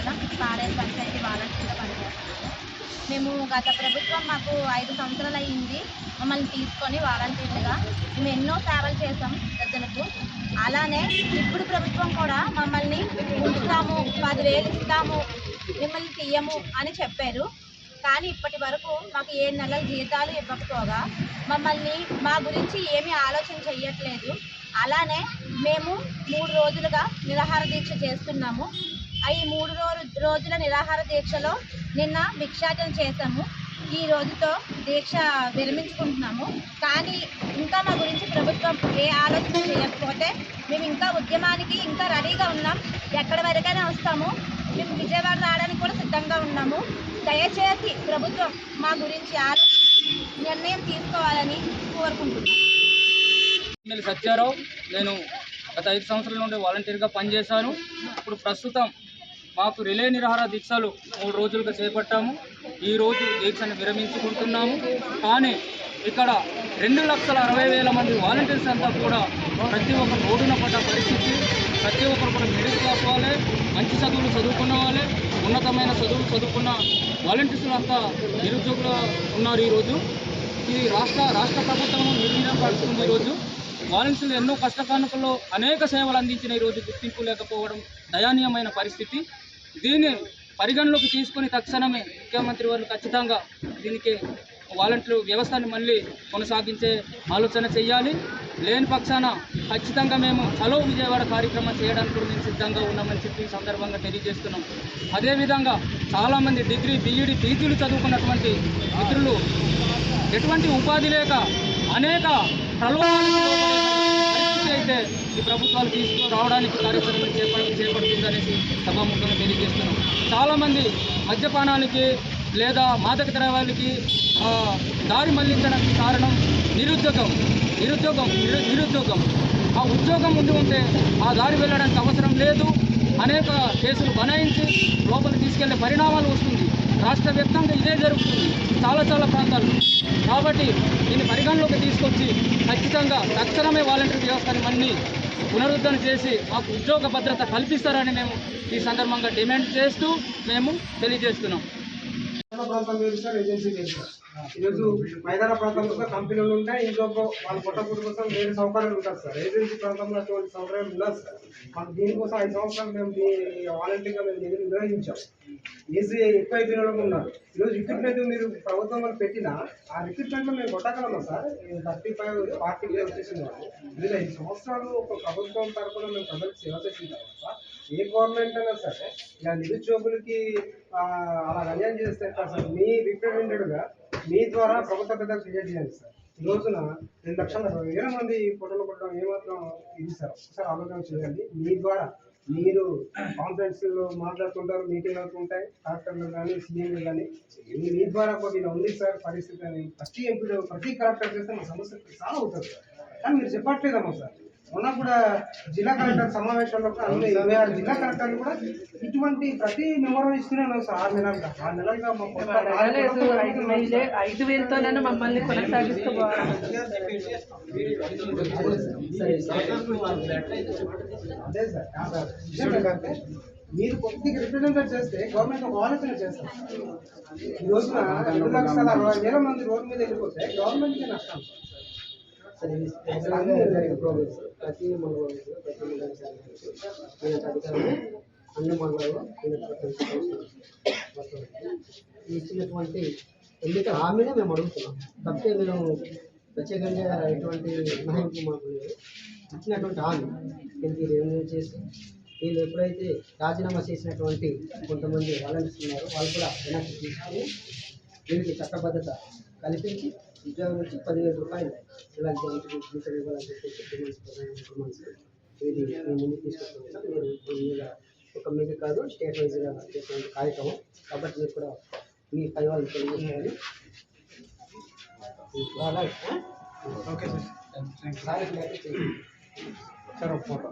మండలం పాడేరు పంచాయతీ వాలంటీర్గా పనిచేస్తున్నాము మేము గత ప్రభుత్వం మాకు ఐదు సంవత్సరాలు అయ్యింది. మమ్మల్ని తీసుకొని వాలంటీర్లుగా మేము ఎన్నో సేవలు చేసాం ప్రజలకు. అలానే ఇప్పుడు ప్రభుత్వం కూడా మమ్మల్ని ఉంచుతాము పదివేలు ఇస్తాము మిమ్మల్ని తీయము అని చెప్పారు. కానీ ఇప్పటి వరకు మాకు ఏడు నెలల జీతాలు ఇవ్వకపోగా మమ్మల్ని మా గురించి ఏమీ ఆలోచన చెయ్యట్లేదు. అలానే మేము మూడు రోజులుగా నిరాహార దీక్ష చేస్తున్నాము. ఈ మూడు రోజు రోజుల నిరాహార దీక్షలో నిన్న భిక్షాటన చేశాము. ఈ రోజుతో దీక్ష విరమించుకుంటున్నాము. కానీ ఇంకా మా గురించి ప్రభుత్వం ఏ ఆలోచన చేయకపోతే మేము ఇంకా ఉద్యమానికి ఇంకా రెడీగా ఉన్నాం. ఎక్కడి వరకైనా వస్తాము. మేము విజయవాడ రావడానికి కూడా సిద్ధంగా ఉన్నాము. దయచేసి ప్రభుత్వం మా గురించి ఆలోచించి నిర్ణయం తీసుకోవాలని కోరుకుంటున్నాను సత్యారావు. నేను గత ఐదు సంవత్సరాల నుండి వాలంటీర్గా పనిచేశాను. ఇప్పుడు ప్రస్తుతం మాకు రిలే నిరాహార దీక్షలు మూడు రోజులుగా చేపట్టాము. ఈ రోజు దీక్షను విరమించుకుంటున్నాము. కానీ ఇక్కడ రెండు లక్షల అరవై వేల మంది వాలంటీర్స్ అంతా కూడా ప్రతి ఒక్క రోడ్డున పడ్డ పరిస్థితి ప్రతి ఒక్కరు కూడా మిడిల్ క్లాస్ వాళ్ళే మంచి చదువులు చదువుకున్న వాళ్ళే ఉన్నతమైన చదువులు చదువుకున్న వాలంటీర్స్లు అంతా నిరుద్యోగులు ఉన్నారు ఈరోజు. ఇది రాష్ట్ర రాష్ట్ర ప్రభుత్వం నిర్ణయం పడుతుంది ఈరోజు. వాలంటీర్లు ఎన్నో కష్టకానుకల్లో అనేక సేవలు అందించిన ఈరోజు గుర్తింపు లేకపోవడం దయానీయమైన పరిస్థితి. దీన్ని పరిగణలోకి తీసుకొని తక్షణమే ముఖ్యమంత్రి వారు ఖచ్చితంగా దీనికి వాలంటీర్ వ్యవస్థని మళ్ళీ కొనసాగించే ఆలోచన చేయాలి. లేని పక్షాన ఖచ్చితంగా మేము హలో విజయవాడ కార్యక్రమం చేయడానికి కూడా మేము సిద్ధంగా ఉన్నామని చెప్పి సందర్భంగా తెలియజేస్తున్నాం. అదేవిధంగా చాలామంది డిగ్రీ బీఈడి పీజీలు చదువుకున్నటువంటి మిత్రులు ఎటువంటి ఉపాధి లేక అనేక ప్రలోభాలకు అయితే ఈ ప్రభుత్వాలు తీసుకురావడానికి కార్యక్రమం చేపడ సభాముఖంగా తెలియజేస్తున్నాం. చాలామంది మద్యపానానికి లేదా మాదక ద్రవ్యాలకి దారి మళ్ళించడానికి కారణం నిరుద్యోగం. నిరుద్యోగం నిరు- నిరుద్యోగం. ఆ ఉద్యోగం ఉండి ఉంటే ఆ దారి వెళ్ళడానికి అవసరం లేదు. అనేక కేసులు బనాయించి లోపలికి తీసుకెళ్ళే పరిణామాలు వస్తుంది. రాష్ట్ర వ్యాప్తంగా ఇదే జరుగుతుంది. చాలా చాలా ప్రాంతాల్లో. కాబట్టి దీన్ని పరిగణలోకి తీసుకొచ్చి ఖచ్చితంగా తక్షణమే వాలంటీర్ వ్యవస్థని మళ్ళీ పునరుద్ధరణ చేసి మాకు ఉద్యోగ భద్రత కల్పిస్తారని మేము ఈ సందర్భంగా డిమాండ్ చేస్తూ మేము తెలియజేస్తున్నాం. ఈరోజు మైదాన ప్రాంతంలో సార్ కంపెనీలు ఉంటాయి. ఇంట్లో వాళ్ళ పొట్టకూడు కోసం వేరే సౌకర్యాలు ఉంటారు సార్. ఏజెన్సీ ప్రాంతంలో అటువంటి సౌకర్యాలు ఉండదు సార్. మాకు దీనికోసం ఐదు సంవత్సరాలు మేము వాలంటీర్గా మేము దీన్ని నిర్వహించాం. ఈజీ ఎక్కువ అయిపోయిన ఉన్నారు. ఈరోజు రిక్రూట్మెంట్ మీరు ప్రభుత్వం వాళ్ళు పెట్టిన ఆ రిక్రూట్మెంట్లో మేము కొట్టగలమా సార్? థర్టీ ఫైవ్ ఫార్టీ వచ్చేసింది వాళ్ళు. మీరు ఐదు సంవత్సరాలు ఒక ప్రభుత్వం తరఫున మేము ప్రజలకు సేవ చేసిన తర్వాత ఏ గవర్నమెంట్ అయినా సరే ఇలా నిరుద్యోగులకి అలా అన్యాయం చేస్తే సార్? మీ రిప్రజెంటేటివ్గా మీ ద్వారా ప్రభుత్వ పెద్దలు క్రియేట్ చేయండి సార్. ఈ రోజున రెండు లక్షల వేల మంది ఫోటోలు కొట్టడం ఏమాత్రం ఇది సార్. ఒకసారి ఆలోచన చేయండి. మీ ద్వారా మీరు కాన్ఫరెన్స్లో మాట్లాడుతుంటారు మీటింగ్ అవుతుంటాయి కలెక్టర్లు కానీ సీఎంలు కానీ మీ ద్వారా కొద్దిగా ఉంది సార్ పరిస్థితి అని ప్రతి ఎంపీలో ప్రతి కలెక్టర్ చేస్తే మా సమస్య చాలా అవుతుంది సార్. కానీ మీరు చెప్పట్లేదమ్మా సార్. మొన్న కూడా జిల్లా కలెక్టర్ సమావేశంలో కూడా అన్ని ఇరవై ఆరు జిల్లా కలెక్టర్లు కూడా ఇటువంటి ప్రతి మెమోరం ఇస్తూనే ఉన్నాం సార్. ఆరు నెలలుగా. ఆరు నెలలుగా ఐదు వేలతోనే మమ్మల్ని కొనసాగిస్తూ అదే సార్ మీరు కొద్దిగా రిప్రజెంటేట్ చేస్తే గవర్నమెంట్ ఒక ఆలోచన చేస్తారు. ఈ రోజున రెండు లక్షల అరవై వేల మంది రోడ్డు మీద వెళ్ళిపోతే గవర్నమెంట్కి నష్టం. ప్రోగ్రెస్ ప్రతి మండలంలో ప్రతి మండలం అధికారులు అన్ని మండలాల్లో ఇచ్చినటువంటి ఎన్నిక హామీనే మేము అడుగుతున్నాం. తప్పితే మేము ప్రత్యేకంగా ఎటువంటి మినహాయింపు మాకు లేదు ఇచ్చినటువంటి హామీ. దీనికి రెన్యూ చేసి వీళ్ళు ఎప్పుడైతే రాజీనామా చేసినటువంటి కొంతమంది వాలంటీర్స్ ఉన్నారో వాళ్ళు కూడా వెనక్కి తీసుకుని వీళ్ళకి చట్టబద్ధత కల్పించి ఉద్యోగం నుంచి పదివేల రూపాయలు ఇలా జీతం ఇవ్వాలని చెప్పేసి డిమాండ్స్ ప్రధాన డిమాండ్స్ ఇది మేము ముందుకు తీసుకొస్తున్నాం మీరు దీని మీద ఒక మీద కాదు స్టేట్ వైజ్గా చేసినటువంటి కార్యక్రమం కాబట్టి మీరు కూడా మీ పై వాళ్ళు తెలియజేయాలి అలాగే ఓకే సార్ సార్ చేయండి సార్ ఒక ఫోటో